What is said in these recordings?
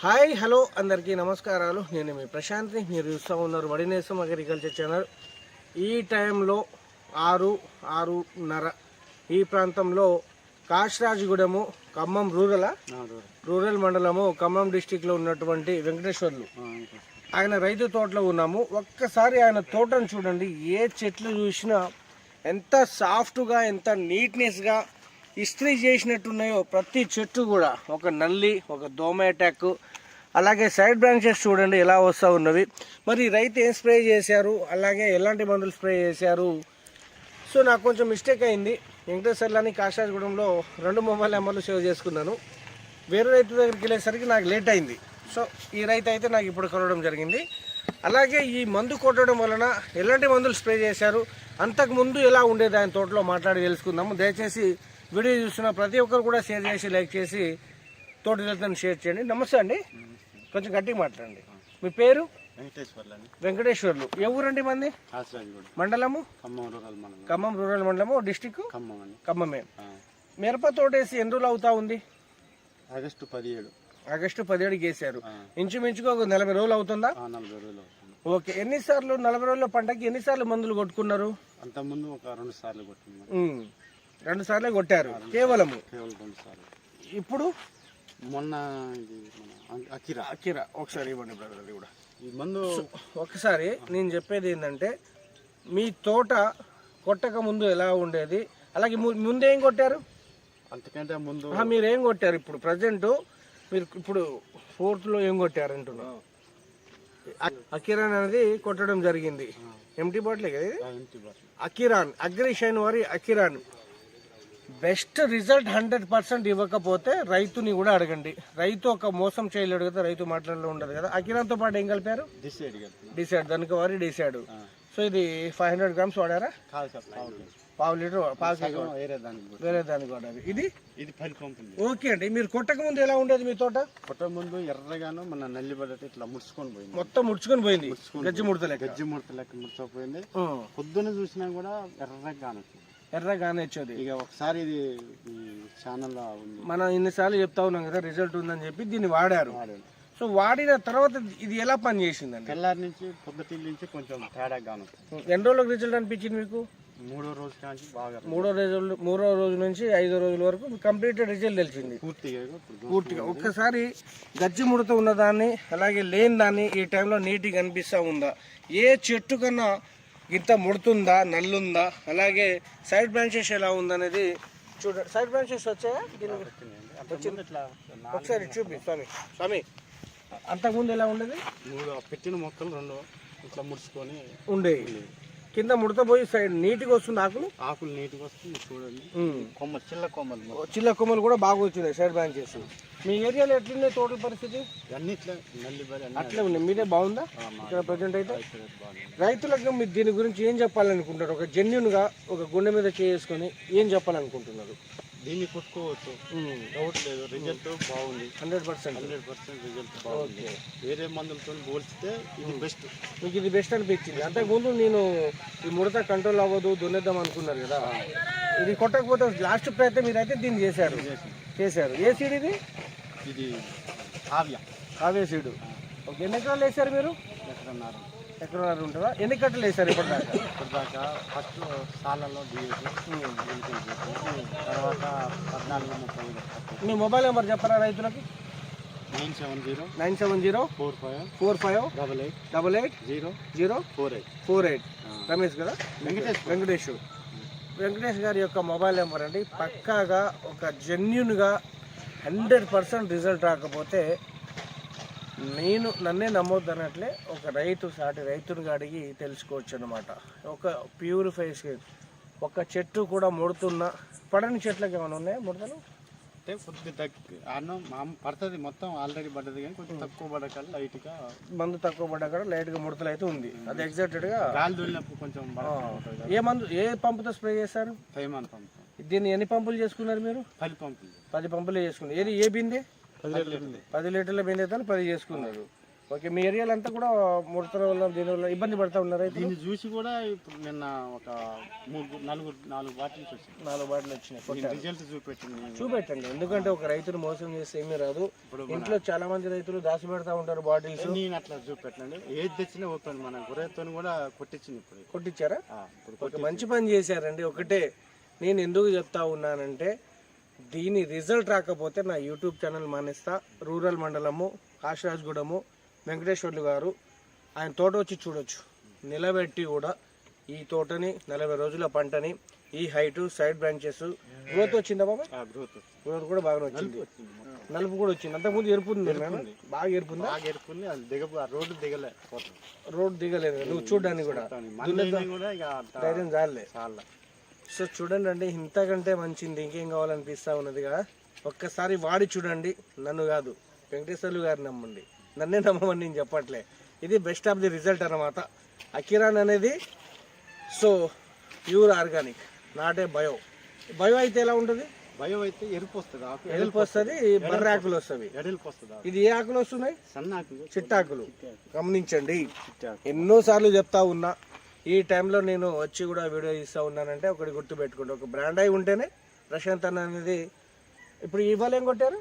Hi hello అందరికీ నమస్కారాలు. నేను మీ ప్రశాంత్ని మీరు చూస్తూ ఉన్నారు వడినేసం అగ్రికల్చర్ ఛానల్. ఈ టైంలో ఆరు ఆరున్నర ఈ ప్రాంతంలో కాశరాజగూడెము ఖమ్మం రూరల్ రూరల్. మండలము ఖమ్మం డిస్టిక్లో ఉన్నటువంటి వెంకటేశ్వర్లు. ఆయన రైతు తోటలో ఉన్నాము. ఒక్కసారి ఆయన తోటను చూడండి. ఏ చెట్లు చూసినా ఎంత సాఫ్ట్గా ఎంత నీట్నెస్గా ఇస్త్రీ చేసినట్టున్నాయో ప్రతి చెట్టు కూడా. ఒక నల్లి ఒక దోమ అటాక్ అలాగే సైడ్ బ్రాంచెస్ చూడండి ఎలా వస్తూ ఉన్నవి. మరి రైతు ఏం స్ప్రే చేశారు? అలాగే ఎలాంటి మందులు స్ప్రే చేశారు? సో నాకు కొంచెం మిస్టేక్ అయింది. వెంకటేశ్వర్లని కాశాజగూడెంలో రెండు మొబైల్ నెంబర్లు సేవ్ చేసుకున్నాను. వేరే రైతు దగ్గరికి వెళ్ళేసరికి నాకు లేట్ అయింది. సో ఈ రైతు అయితే నాకు ఇప్పుడు కలవడం జరిగింది. అలాగే ఈ మందు కొట్టడం వలన ఎలాంటి మందులు స్ప్రే చేశారు? అంతకు ముందు ఎలా ఉండేది ఆయన తోటలో మాట్లాడి తెలుసుకుందాము. దయచేసి వీడియో చూస్తున్న ప్రతి ఒక్కరు కూడా షేర్ చేసి లైక్ చేసి తోట రైతులను షేర్ చేయండి. నమస్తే అండి. కొంచెం గట్టిగా మాట్లాడండి. మీ పేరు? వెంకటేశ్వర్లు. ఏ ఊరండి మంది? మండలము? ఖమ్మం రూరల్ మండలము. డిస్టిక్ ఖమ్మమే. మిరప తోటేసి ఎన్ని రోజులు అవుతా ఉంది? ఆగస్టు పదిహేడు. ఆగస్టు పదిహేడుకి వేసారు ఆ, ఇంచుమించుగా ఒక నలభై రోజులు అవుతుందా? నలభై రోజులు అవుతుంది. ఓకే. ఎన్నిసార్లు నలభై రోజుల పంటకి ఎన్నిసార్లు మందులు కొట్టుకున్నారు? అంతకుముందు ఒక రెండు సార్లు ఉమ్, రెండు సార్లు కొట్టారు. కేవలము. కేవలం రెండు సార్లు. ఇప్పుడు? మొన్న అకిరా అకిరా ఒకసారి ఇవ్వండి బ్రదర్ అది కూడా. ఈ మందు ఒకసారి నేను చెప్పేది ఏంటంటే మీ తోట కొట్టక ముందు ఎలా ఉండేది? అలాగే ముందేం కొట్టారు? అంతకంటే ముందు మీరు ఏం కొట్టారు ఇప్పుడు? ప్రజెంట్ మీరు ఇప్పుడు ఫోర్త్లో ఏం కొట్టారు అంటున్నా? అకిరాన్ అనేది కొట్టడం జరిగింది. ఎంటీ బాటిల్ కదా అకిరాన్ అగ్రిషైన్ వారి Akiran best result hundred percent ఇవ్వకపోతే రైతుని కూడా అడగండి. రైతు ఒక మోసం చేయలేడు కదా రైతు మాట్లాడలో ఉండదు కదా. అకిరాన్తో పాటు ఏం కలిపారు? డిసైడ్ దానికి వారి డిసైడ్. సో ఇది ఫైవ్ హండ్రెడ్ గ్రామ్స్ వాడారా? పావు లీటర్. వేరే దానికి వాడారు. ఇది? ఇది ఓకే అండి. మీరు కొట్టక ముందు ఎలా ఉండేది మీ తోట? కొట్ట ముందు ఎర్రగాను మన నల్లి పడ్డట్టు ఇట్లా ముడుచుకొని పోయింది. మొత్తం ముడుచుకొని పోయింది. గజ్జి ముడతలేక గజ్జి ముడత లెక్క ముడిచిపోయింది పొద్దున చూసినా కూడా ఎర్రగా కానొచ్చింది ఎర్రగానే వచ్చేది ఇక ఒకసారి ఇది ఛానల్లో ఉంది. మనం ఇన్నిసార్లు చెప్తా ఉన్నాం కదా రిజల్ట్ ఉందని చెప్పి దీన్ని వాడారు. సో వాడిన తర్వాత ఇది ఎలా పని చేసిందండి తెల్లారి నుంచి పొద్దుటి నుంచి కొంచెం తేడా గాను ఎన్ని రోజులకు రిజల్ట్ అనిపించింది మీకు? మూడో రోజు నుంచి బాగా మూడో రోజులు మూడో రోజు నుంచి ఐదో రోజుల వరకు కంప్లీట్ రిజల్ట్ తెలిసింది. పూర్తిగా పూర్తిగా. ఒక్కసారి గజ్జి ముడత ఉన్నదాన్ని అలాగే లేని దాన్ని ఈ టైంలో నీట్గా కనిపిస్తూ ఉందా? ఏ చెట్టు కన్నా ఇంత ముడుతుందా నల్లుందా? అలాగే సైడ్ బ్రాంచెస్ ఎలా ఉందనేది చూడండి సైడ్ బ్రాంచెస్ వచ్చాయా? ఇట్లా ఒకసారి చూపి స్వామి స్వామి అంతకుముందు ఎలా ఉండేది? మూడు పెట్టిన మొక్కలు రెండు ఇట్లా ముడుచుకొని ఉండేవి కింద ముడత పోయి సైడ్ నీట్గా వస్తుంది ఆకులు? ఆకులు నీట్గా వస్తుంది చూడండి. కొమ్మ చిల్ల కొమ్మలు. చిల్ల కొమ్మలు కూడా బాగా వచ్చినాయి సైడ్ బ్రాంచెస్ మీ ఏరియాలో ఎట్లున్నాయి తోటల పరిస్థితి? అన్ని అట్లే ఉన్నాయి. మీదే బాగుందా? ఇక్కడ ప్రజెంట్ అయితే. రైతులకు మీరు దీని గురించి ఏం చెప్పాలనుకుంటారు ఒక జెన్యున్గా ఒక గుండె మీద చేసుకొని ఏం చెప్పాలనుకుంటున్నారు? దీన్ని కొట్టుకోవచ్చు. డౌట్ లేదు. రిజల్ట్ బాగుంది. Hundred percent. Hundred percent result బాగుంది. వేరే మందులతో పోల్చితే ఇది బెస్ట్ మీకు ఇది బెస్ట్ అనిపించింది. అంతకుముందు నేను ఈ ముడత కంట్రోల్ అవ్వదు దున్నేద్దాం అనుకున్నారు కదా. ఇది కొట్టకపోతే లాస్ట్ ప్రయత్నం మీరైతే దీన్ని చేశారు. చేశారు. ఏ సీడ్ ఇది? ఇది కావ్య కావే సీడు ఓకే. ఎన్ని ఎకరాలు వేశారు మీరు? ఎక్కడన్నారు ఎకరాలు ఉంటుందా? ఎన్ని కట్టలు వేశారు ఇప్పటిదాకా? ఇప్పటిదాకా ఫస్ట్ సాలలో తర్వాత ముప్పై. మీ మొబైల్ నెంబర్ చెప్పరా రైతులకి? Nine seven zero nine seven zero four five four five double eight double eight zero zero four eight four eight. Ramesh కదా? వెంకటేష్. వెంకటేష్. వెంకటేష్ గారి యొక్క మొబైల్ నెంబర్ అండి. పక్కాగా ఒక జెన్యున్గా హండ్రెడ్ పర్సెంట్ రిజల్ట్ రాకపోతే నేను నన్నే నమ్మొద్దు అన్నట్లే ఒక రైతు సాటి రైతుని అడిగి తెలుసుకోవచ్చు అనమాట ఒక ప్యూరిఫైస్ ఒక చెట్టు కూడా ముడుతున్న. పడని చెట్లకు ఏమైనా ఉన్నాయా ముడతలు? అంటే కొద్ది అన్నం పడుతుంది మొత్తం ఆల్రెడీ పడ్డది కానీ కొంచెం తక్కువ పడకాలి లైట్గా. మందు తక్కువ పడ్డా కూడా లైట్గా ముడతలు అయితే ఉంది. అది ఎగ్జాక్టెడ్గా గాలి దొరినప్పుడు కొంచెం ఏ మందు ఏ పంపుతో స్ప్రే చేశారు తైమాన్ పంపు. దీన్ని ఎన్ని పంపులు చేసుకున్నారు మీరు? పది పంపులు. పది పంపులు చేసుకున్నారు. ఏది ఏ బిందె? పది లీటర్లు. పది లీటర్ల బిందె పది చేసుకున్నారు. ఓకే మీ ఏరియాలో అంతా కూడా ముడతల వల్ల దీని వల్ల ఇబ్బంది పడతా ఉన్నారు దీన్ని చూసి కూడా ఇప్పుడు నిన్న ఒక మూడు నలుగురు నాలుగు బాటిల్స్ వచ్చింది నాలుగు బాటలు వచ్చినాయి. రిజల్ట్ చూపెట్టింది చూపెట్టండి. ఎందుకంటే ఒక రైతును మోసం చేస్తే ఏమీ రాదు. ఇంట్లో చాలా మంది రైతులు దాచి పెడతా ఉంటారు బాటిల్స్. నేను అట్లా చూపెట్టండి ఏది తెచ్చినా ఓపెన్ మన గుర్రెతో కూడా కొట్టించింది ఇప్పుడు. కొట్టించారా? ఇప్పుడు ఒక మంచి పని చేశారండి. ఒకటే నేను ఎందుకు చెప్తా ఉన్నానంటే దీని రిజల్ట్ రాకపోతే నా యూట్యూబ్ ఛానల్ మానేస్తా. రూరల్ మండలము కాశరాజ్గూడము వెంకటేశ్వర్లు గారు ఆయన తోట వచ్చి చూడొచ్చు. నిలబెట్టి కూడా ఈ తోటని నలభై రోజుల పంటని ఈ హైట్ సైడ్ బ్రాంచెస్. గ్రోత్ వచ్చిందా బాబా? గ్రోత్ కూడా బాగా వచ్చింది. నలుపు కూడా వచ్చింది. అంతకుముందు ఉంది నాన్న? బాగా బాగా ఎరుకుని అది దిగ ఆ రోడ్డు దిగలే పోతుంది. రోడ్ దిగలేదు నువ్వు చూడడానికి కూడా. ధైర్యం చాలా సో చూడండి అండి ఇంతకంటే మంచిది. ఇంకేం కావాలనిపిస్తా ఉన్నదిగా ఒక్కసారి వాడి చూడండి. నన్ను కాదు. వెంకటేశ్వర్లు గారు నమ్మండి. నన్నే నమ్మమని నేను చెప్పట్లే. ఇది బెస్ట్ ఆఫ్ ది రిజల్ట్ అన్నమాట. అకిరాన్ అనేది so pure organic not a bio bio అయితే ఎలా ఉంటుంది? భయం అయితే ఎరుపు వస్తుంది ఎలుపు వస్తుంది. బర్రె ఆకులు వస్తుంది ఎడల్పు వస్తుంది ఆకు. ఇది ఏ ఆకులు వస్తున్నాయి? సన్న ఆకు. చిట్టాకులు గమనించండి చిట్టాకు. ఎన్నోసార్లు చెప్తా ఉన్నా ఈ టైంలో నేను వచ్చి కూడా వీడియో ఇస్తా ఉన్నానంటే ఒకటి గుర్తు పెట్టుకోండి ఒక బ్రాండ్ అయి ఉంటేనే ప్రశాంత్ అనేది ఇప్పుడు ఇవాళ ఏం కొట్టారు?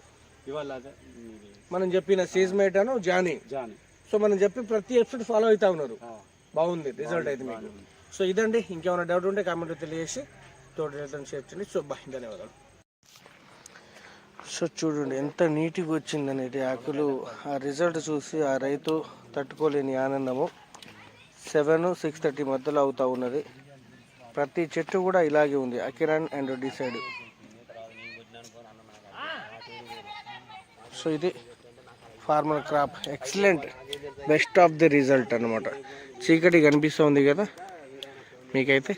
ఇవాళ మనం చెప్పిన సీజ్మేట్ అను జానీ జాని సో మనం చెప్పి ప్రతి ఎపిసోడ్ ఫాలో అవుతా ఉన్నారు. బాగుంది రిజల్ట్ అయితే మీకు. సో ఇదండి. ఇంకేమైనా డౌట్ ఉంటే కామెంట్ తెలియజేసి తోటి రైతులను షేర్ చేయండి. సో బాయ్ ధన్యవాదాలు. సో చూడండి ఎంత నీట్గా వచ్చిందనేది ఆకులు. ఆ రిజల్ట్ చూసి ఆ రైతు తట్టుకోలేని ఆనందము. సెవెన్ సిక్స్ థర్టీ మధ్యలో అవుతా ఉన్నది. ప్రతి చెట్టు కూడా ఇలాగే ఉంది అకిరాన్ అండ్ డిసైడ్ సో ఇది formal crop. Excellent best of the result అన్నమాట. చీకటి కనిపిస్తుంది కదా? మీకైతే?